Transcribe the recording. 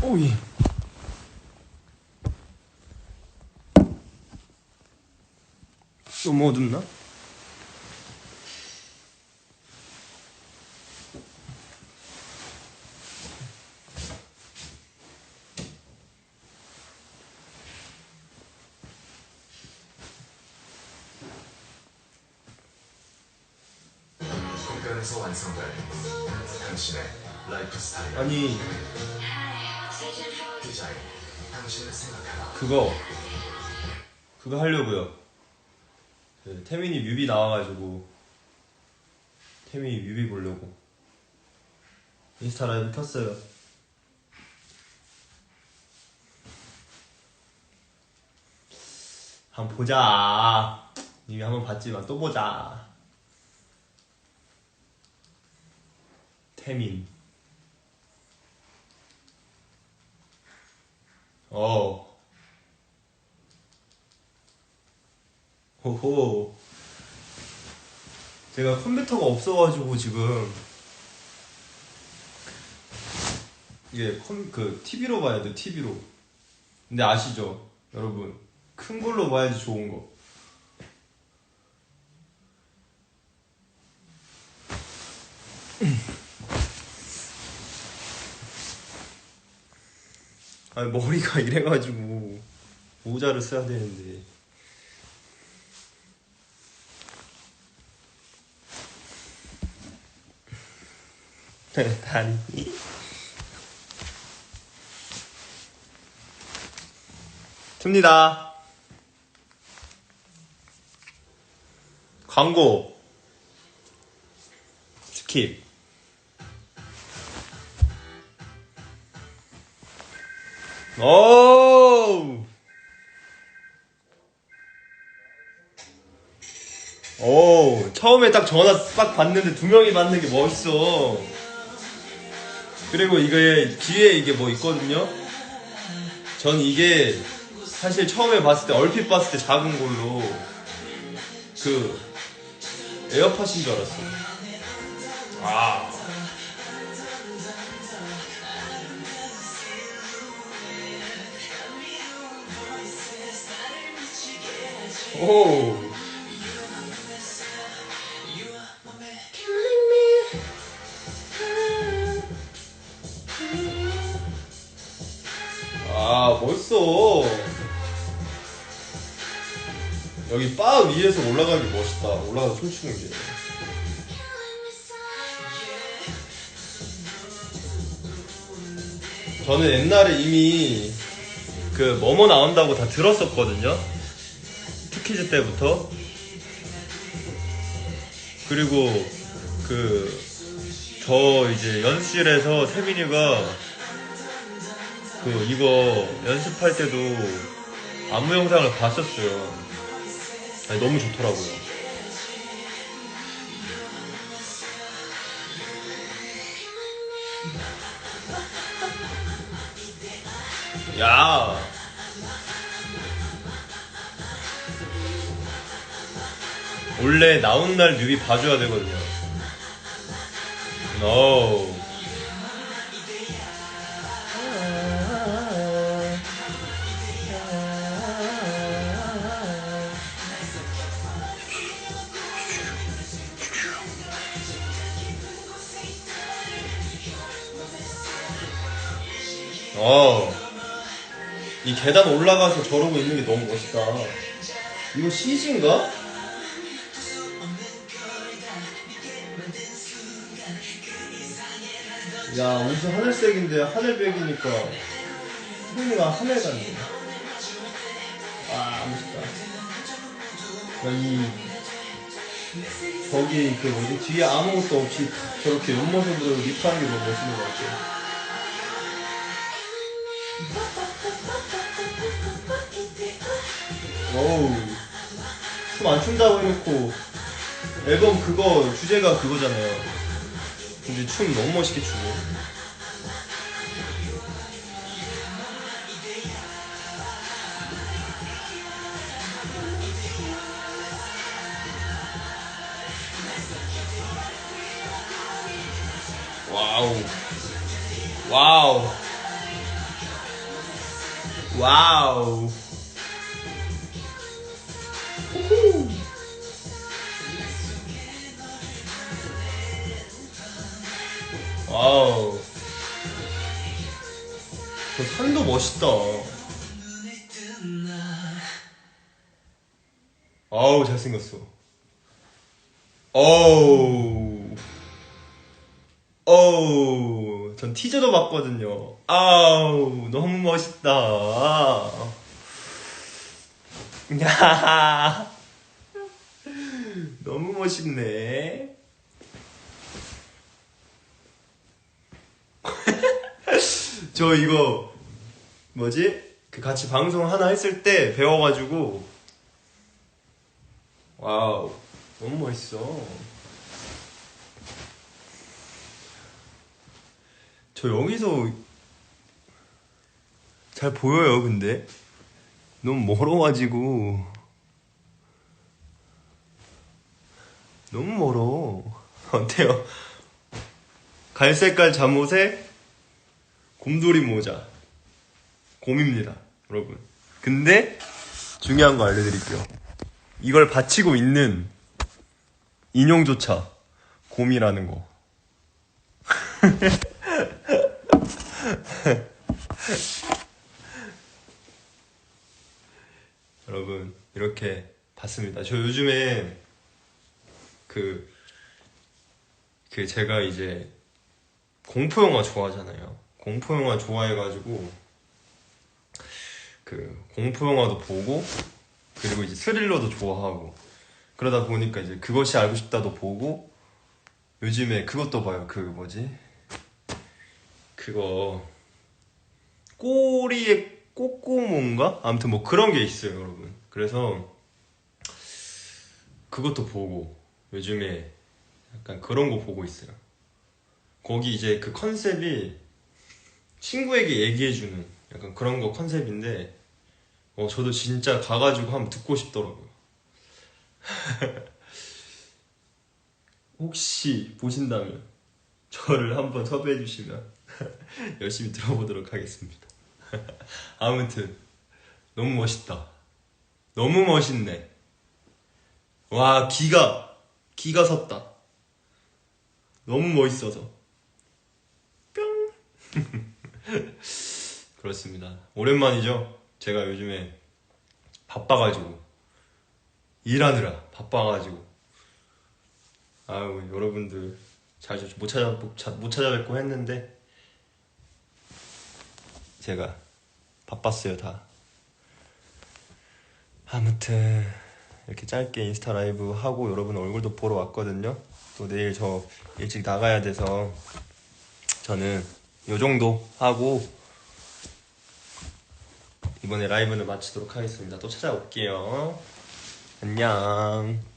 오 예. 너무 어둡나? 완성될 당신의 라이프 스타일 아니 디자인 당신을 생각하라 그거 그거 하려고요. 그 태민이 뮤비 나와가지고 태민이 뮤비 보려고 인스타 라이브 켰어요. 한번 보자. 이미 한번 봤지만 또 보자. 태민. 어. 호호. 제가 컴퓨터가 없어가지고 지금 이게 컴, 그 TV로 봐야 돼 TV로. 근데 아시죠, 여러분? 큰 걸로 봐야지 좋은 거. 아니 머리가 이래가지고 모자를 써야 되는데. 다리. 틉니다. 광고. 스킵. 오! 오, 처음에 딱 전화 딱 받는데 두 명이 받는 게 멋있어. 그리고 이게 뒤에 이게 뭐 있거든요? 전 이게 사실 처음에 봤을 때 얼핏 봤을 때 작은 걸로 그 에어팟인 줄 알았어. 아. 오. 아, 멋있어. 여기 바 위에서 올라가기 멋있다. 올라가서 춤추는 게. 저는 옛날에 이미 그 뭐뭐 나온다고 다 들었었거든요. 투키즈 때부터. 그리고 그 저 이제 연습실에서 태민이가 그 이거 연습할 때도 안무 영상을 봤었어요. 아니, 너무 좋더라고요. 야. 원래 나온 날 뮤비 봐줘야 되거든요. No. 어. 이 계단 올라가서 저러고 있는 게 너무 멋있다. 이거 CG인가? 야, 옷은 하늘색인데 하늘백이니까 태민이가 하늘 같네. 아, 멋있다. 야, 이, 저기 그 뭐지, 뒤에 아무것도 없이 저렇게 옆모습으로 립하는 게 너무 멋있는 것 같아. 어우 춤 안 춘다고 해놓고 앨범 그거 주제가 그거잖아요 근데 춤 너무 멋있게 추고 와우. 와우. 와우. 와우. 저 산도 멋있다. 아우, 잘생겼어. 어우. 어우. 전 티저도 봤거든요. 아우, 너무 멋있다. 야. 너무 멋있네. 저 이거 뭐지? 그 같이 방송 하나 했을 때 배워가지고 와우 너무 멋있어. 저 여기서 잘 보여요 근데 너무 멀어가지고 너무 멀어 어때요? 갈색깔 잠옷에 곰돌이 모자. 곰입니다 여러분. 근데 중요한 거 알려드릴게요. 이걸 받치고 있는 인형조차 곰이라는 거. 여러분 이렇게 봤습니다. 저 요즘에 그, 그 제가 이제 공포 영화 좋아하잖아요. 공포 영화 좋아해가지고 그 공포 영화도 보고 그리고 이제 스릴러도 좋아하고 그러다 보니까 이제 그것이 알고 싶다도 보고 요즘에 그것도 봐요. 그 뭐지? 그거 꼬리에 꼬꼬몬가? 아무튼 뭐 그런 게 있어요, 여러분. 그래서 그것도 보고 요즘에 약간 그런 거 보고 있어요. 거기 이제 그 컨셉이 친구에게 얘기해주는 약간 그런 거 컨셉인데 어 저도 진짜 가가지고 한번 듣고 싶더라고요. 혹시 보신다면 저를 한번 섭외해 주시면 열심히 들어보도록 하겠습니다. 아무튼 너무 멋있다. 너무 멋있네. 와 기가 기가 섰다. 너무 멋있어서 뿅 그렇습니다. 오랜만이죠. 제가 요즘에 바빠가지고 일하느라 바빠가지고 아유 여러분들 자주 못 자- 못 찾아뵙고 했는데 제가 바빴어요 다. 아무튼 이렇게 짧게 인스타 라이브 하고 여러분 얼굴도 보러 왔거든요. 또 내일 저 일찍 나가야 돼서 저는 요 정도 하고 이번에 라이브는 마치도록 하겠습니다. 또 찾아올게요. 안녕.